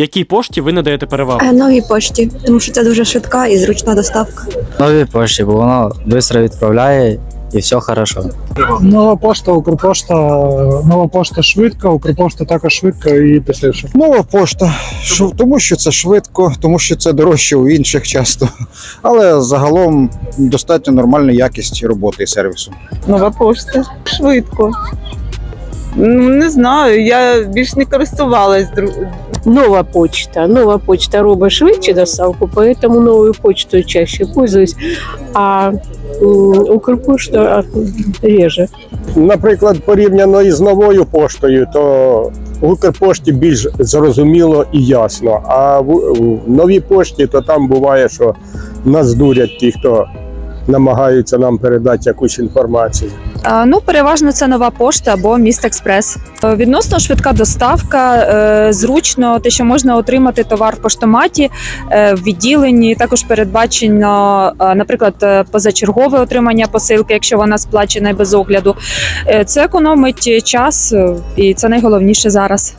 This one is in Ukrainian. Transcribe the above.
Якій пошті ви надаєте перевагу? Е, Новій пошті, тому що це дуже швидка і зручна доставка. Новій пошті, бо воно швидко відправляє і все хорошо. Нова пошта, Укрпошта, нова пошта швидка, Укрпошта також швидка і дешевше. Нова пошта, тому що це швидко, тому що це дорожче у інших часто. Але загалом достатньо нормальна якість роботи і сервісу. Нова пошта. Швидко. Ну, не знаю, я більш не користувалась Нова почта. Нова почта робить швидше доставку, поэтому новою почтою чаще пользуюсь, а Укрпошта реже. наприклад, порівняно із новою поштою, то в Укрпошті більш зрозуміло і ясно. А в, в новій пошті, то там буває, що нас дурять ті, хто намагаються нам передати якусь інформацію. Ну, переважно це нова пошта або міст експрес. Відносно швидка доставка, е, зручно те, що можна отримати товар в поштоматі е, в відділенні. Також передбачено, е, наприклад, позачергове отримання посилки, якщо вона сплачена без огляду. Це економить час, і це найголовніше зараз.